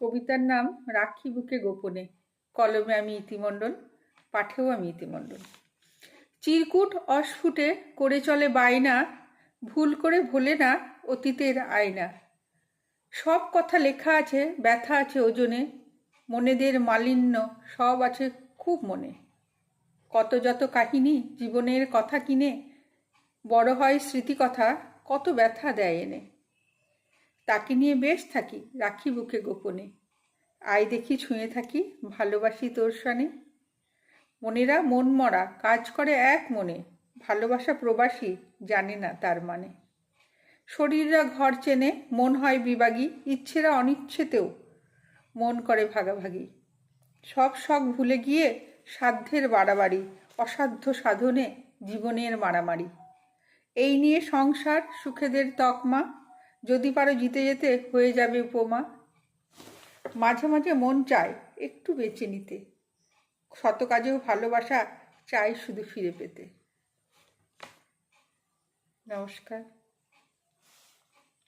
কবিতার নাম রাখি বুকে গোপনে। কলমে আমি ইতিমণ্ডল, পাঠেও আমি ইতিমণ্ডল। চিরকুট অস্ফুটে করে চলে বায়না, ভুল করে ভোলে না অতীতের আয়না। সব কথা লেখা আছে, ব্যথা আছে ওজনে, মনেদের মালিন্য সব আছে খুব মনে। কত যত কাহিনী জীবনের কথা কিনে, বড় হয় স্মৃতিকথা, কত ব্যথা দেয় এনে। তাকে নিয়ে বেশ থাকি, রাখি বুকে গোপনে। আয় দেখি ছুঁয়ে থাকি, ভালোবাসি তোর সনে। মনেরা মন মরা, কাজ করে এক মনে। ভালোবাসা প্রবাসী, জানে না তার মানে। শরীররা ঘর চেনে, মন হয় বিবাগী ইচ্ছেরা অনিচ্ছেতেও। মন করে ভাগাভাগি। সব শখ ভুলে গিয়ে সাধ্যের বাড়াবাড়ি, অসাধ্য সাধনে জীবনের মারামারি। এই নিয়ে সংসার, সুখেদের তকমা যদি পারো জিতে যেতে হয়ে যাবে উপমা। মাঝে মাঝে মন চায় একটু বেঁচে নিতে। শত কাজেও ভালোবাসা চাই শুধু ফিরে পেতে। নমস্কার।